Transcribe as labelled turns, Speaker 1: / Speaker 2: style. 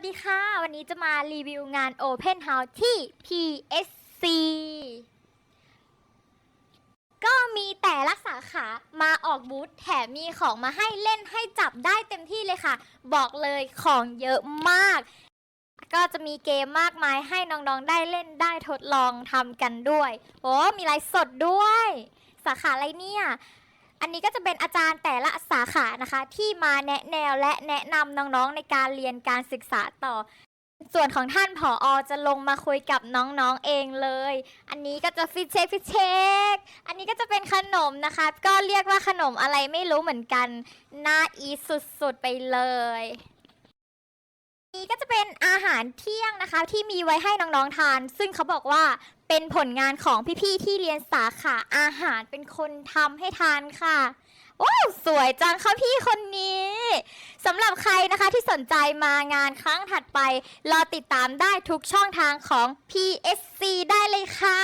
Speaker 1: วัสดีค่ะ วันนี้จะมารีวิวงาน Open House ที่ PSC ก็มีแต่ละสาขามาออกบูธแถมมีของมาให้เล่นให้จับได้เต็มที่เลยค่ะ บอกเลยของเยอะมาก ก็จะมีเกมมากมายให้น้องๆได้เล่นได้ทดลองทำกันด้วย โอ้มีไลฟ์สดด้วย สาขาอะไรเนี่ย อันนี้ก็จะเป็นอาจารย์แต่ละสาขานะคะ ที่มาแนะแนวและแนะนำน้องๆในการเรียนการศึกษาต่อ ส่วนของท่านผออจะลงมาคุยกับน้องๆเองเลย อันนี้ก็จะฟิชเชคฟิชเชคอันนี้ก็จะเป็นขนมนะคะ ก็เรียกว่าขนมอะไรไม่รู้เหมือนกันน่าอีสุดๆไปเลย ก็จะเป็นอาหารเที่ยงนะคะ ที่มีไว้ให้น้องๆทาน ซึ่งเขาบอกว่าเป็นผลงานของพี่ๆที่เรียนสาขาอาหารเป็นคนทำให้ทานค่ะโอ้สวยจังค่ะพี่คนนี้สำหรับใครนะคะที่สนใจมางานครั้งถัดไป รอติดตามได้ทุกช่องทางของ PSC ได้เลยค่ะ